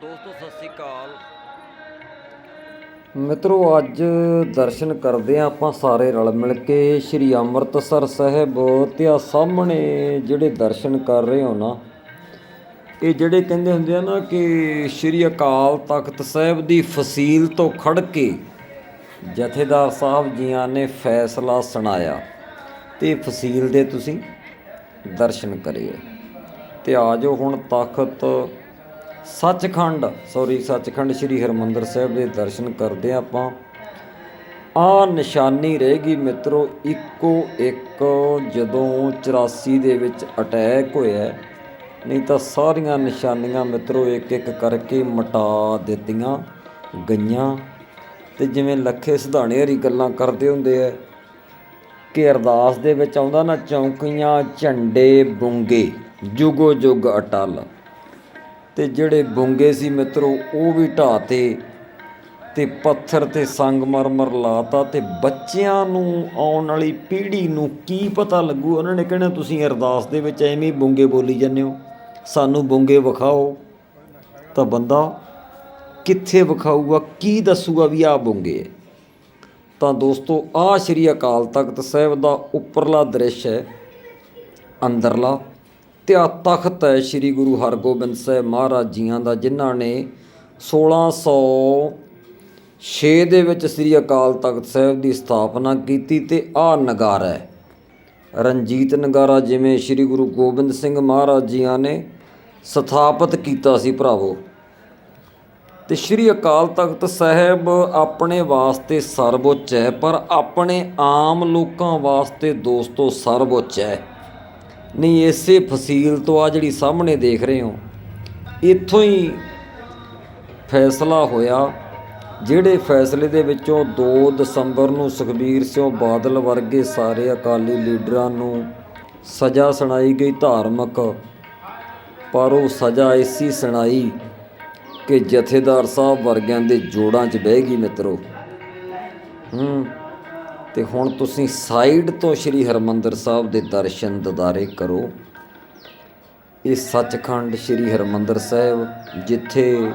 ਦੋਸਤੋ, ਸਤਿ ਸ੍ਰੀ ਅਕਾਲ। ਮਿੱਤਰੋ, ਅੱਜ ਦਰਸ਼ਨ ਕਰਦੇ ਆ ਆਪਾਂ ਸਾਰੇ ਰਲ ਮਿਲ ਕੇ ਸ੍ਰੀ ਅੰਮ੍ਰਿਤਸਰ ਸਾਹਿਬ ਤੇ ਆ ਸਾਹਮਣੇ ਜਿਹੜੇ ਦਰਸ਼ਨ ਕਰ ਰਹੇ ਹੋ ਨਾ, ਇਹ ਜਿਹੜੇ ਕਹਿੰਦੇ ਹੁੰਦੇ ਆ ਨਾ ਕਿ ਸ੍ਰੀ ਅਕਾਲ ਤਖਤ ਸਾਹਿਬ ਦੀ ਫਸੀਲ ਤੋਂ ਖੜ ਕੇ ਜਥੇਦਾਰ ਸਾਹਿਬ ਜੀਆਂ ਨੇ ਫੈਸਲਾ ਸੁਣਾਇਆ ਤੇ ਫਸੀਲ ਦੇ ਤੁਸੀਂ ਦਰਸ਼ਨ ਕਰਿਓ ਤੇ ਆਜੋ ਹੁਣ ਤਖਤ ਸੱਚਖੰਡ ਸੌਰੀ ਸੱਚਖੰਡ ਸ੍ਰੀ ਹਰਮੰਦਰ ਸਾਹਿਬ ਦੇ ਦਰਸ਼ਨ ਕਰਦੇ ਹਾਂ ਆਪਾਂ। ਆ ਨਿਸ਼ਾਨੀ ਰਹੇਗੀ ਮਿੱਤਰੋ, ਇੱਕੋ ਇੱਕ, ਜਦੋਂ 84 ਦੇ ਵਿੱਚ ਅਟੈਕ ਹੋਇਆ ਨਹੀਂ ਤਾਂ ਸਾਰੀਆਂ ਨਿਸ਼ਾਨੀਆਂ ਮਿੱਤਰੋ ਇੱਕ ਇੱਕ ਕਰਕੇ ਮਟਾ ਦਿੱਤੀਆਂ ਗਈਆਂ। ਤੇ ਜਿਵੇਂ ਲੱਖੇ ਸਿਧਾਣੇ ਹਰੀ ਗੱਲਾਂ ਕਰਦੇ ਹੁੰਦੇ ਆ, ਕਿ ਅਰਦਾਸ ਦੇ ਵਿੱਚ ਆਉਂਦਾ ਨਾ, ਚੌਂਕੀਆਂ, ਝੰਡੇ, ਬੁੰਗੇ ਜੁਗੋ ਜੁਗ ਅਟਲ। ਤੇ ਜਿਹੜੇ ਬੁੰਗੇ ਸੀ ਮਿੱਤਰੋ, ਉਹ ਵੀ ਢਾਤੇ ਤੇ ਪੱਥਰ ਤੇ ਸੰਗਮਰਮਰ ਲਾਤਾ ਤੇ ਬੱਚਿਆਂ ਨੂੰ ਆਉਣ ਵਾਲੀ ਪੀੜ੍ਹੀ ਨੂੰ ਕੀ ਪਤਾ ਲੱਗੂ? ਉਹਨਾਂ ਨੇ ਕਹਿਣਾ, ਤੁਸੀਂ ਅਰਦਾਸ ਦੇ ਵਿੱਚ ਐਵੇਂ ਹੀ ਬੁੰਗੇ ਬੋਲੀ ਜਾਂਦੇ ਹੋ। ਸਾਨੂੰ ਬੁੰਗੇ ਵਿਖਾਓ। ਤਾਂ ਬੰਦਾ ਕਿੱਥੇ ਵਿਖਾਊਗਾ? ਕੀ ਦੱਸੂਗਾ ਵੀ ਆਹ ਬੁੰਗੇ ਹੈ? ਤਾਂ ਦੋਸਤੋ ਆ ਸ਼੍ਰੀ ਅਕਾਲ ਤਖਤ ਸਾਹਿਬ ਦਾ ਉੱਪਰਲਾ ਦ੍ਰਿਸ਼ ਹੈ, ਅੰਦਰਲਾ। ਤੇ ਤਖਤ ਹੈ ਸ਼੍ਰੀ ਗੁਰੂ ਹਰਗੋਬਿੰਦ ਸਾਹਿਬ ਮਹਾਰਾਜ ਜੀਆਂ ਦਾ, ਜਿਨ੍ਹਾਂ ਨੇ 1606 ਦੇ ਵਿੱਚ ਸ਼੍ਰੀ ਅਕਾਲ ਤਖਤ ਸਾਹਿਬ ਦੀ ਸਥਾਪਨਾ ਕੀਤੀ ਤੇ ਆ ਨਗਾਰਾ ਹੈ। ਰਣਜੀਤ ਨਗਾਰਾ ਜਿਵੇਂ ਸ਼੍ਰੀ ਗੁਰੂ ਗੋਬਿੰਦ ਸਿੰਘ ਮਹਾਰਾਜ ਜੀਆਂ ਨੇ ਸਥਾਪਿਤ ਕੀਤਾ ਸੀ ਭਰਾਵੋ। ਤੇ ਸ਼੍ਰੀ ਅਕਾਲ ਤਖਤ ਸਾਹਿਬ ਆਪਣੇ ਵਾਸਤੇ ਸਰਵਉੱਚ ਹੈ, ਪਰ ਆਪਣੇ ਆਮ ਲੋਕਾਂ ਵਾਸਤੇ ਦੋਸਤੋ ਸਰਵਉੱਚ ਹੈ। ਨਹੀਂ, ਇਸੇ ਫਸੀਲ ਤੋਂ ਆ ਜਿਹੜੀ ਸਾਹਮਣੇ ਦੇਖ ਰਹੇ ਹੋ, ਇੱਥੋਂ ਹੀ ਫੈਸਲਾ ਹੋਇਆ, ਜਿਹੜੇ ਫੈਸਲੇ ਦੇ ਵਿੱਚੋਂ 2 ਦਸੰਬਰ ਨੂੰ ਸੁਖਬੀਰ ਸਿੰਘ ਬਾਦਲ ਵਰਗੇ ਸਾਰੇ ਅਕਾਲੀ ਲੀਡਰਾਂ ਨੂੰ ਸਜ਼ਾ ਸੁਣਾਈ ਗਈ ਧਾਰਮਿਕ, ਪਰ ਉਹ ਸਜ਼ਾ ਐਸੀ ਸੁਣਾਈ ਕਿ ਜਥੇਦਾਰ ਸਾਹਿਬ ਵਰਗਿਆਂ ਦੇ ਜੋੜਾਂ 'ਚ ਬਹਿ ਗਈ ਮਿੱਤਰੋ। ਹੂੰ ਤੇ ਹੁਣ ਤੁਸੀਂ ਸਾਈਡ ਤੋਂ ਸ੍ਰੀ ਹਰਮੰਦਰ ਸਾਹਿਬ ਦੇ ਦਰਸ਼ਨ ਦਿਦਾਰੇ ਕਰੋ। ਇਹ ਸੱਚਖੰਡ ਸ੍ਰੀ ਹਰਮੰਦਰ ਸਾਹਿਬ, ਜਿੱਥੇ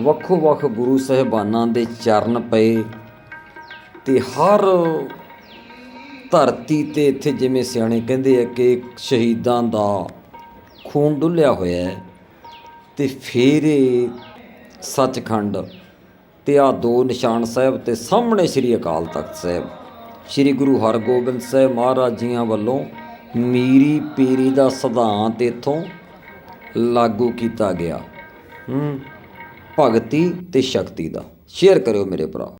ਵੱਖੋ ਵੱਖ ਗੁਰੂ ਸਾਹਿਬਾਨਾਂ ਦੇ ਚਰਨ ਪਏ ਤੇ ਹਰ ਧਰਤੀ ਤੇ ਇੱਥੇ ਜਿਵੇਂ ਸਿਆਣੇ ਕਹਿੰਦੇ ਆ ਕਿ ਸ਼ਹੀਦਾਂ ਦਾ ਖੂਨ ਡੁੱਲਿਆ ਹੋਇਆ ਹੈ ਤੇ ਫਿਰ ਇਹ ਸੱਚਖੰਡ ਤੇ ਆ ਦੋ ਨਿਸ਼ਾਨ ਸਾਹਿਬ ਤੇ ਸਾਹਮਣੇ ਸ੍ਰੀ ਅਕਾਲ ਤਖਤ ਸਾਹਿਬ। ਸ੍ਰੀ ਗੁਰੂ ਹਰਗੋਬਿੰਦ ਸਾਹਿਬ ਮਹਾਰਾਜ ਜੀਆਂ ਵੱਲੋਂ ਮੀਰੀ ਪੀਰੀ ਦਾ ਸਿਧਾਂਤ ਇਥੋਂ ਲਾਗੂ ਕੀਤਾ ਗਿਆ। ਹੂੰ, ਭਗਤੀ ਤੇ ਸ਼ਕਤੀ ਦਾ। ਸ਼ੇਅਰ ਕਰਿਓ ਮੇਰੇ ਭਰਾ।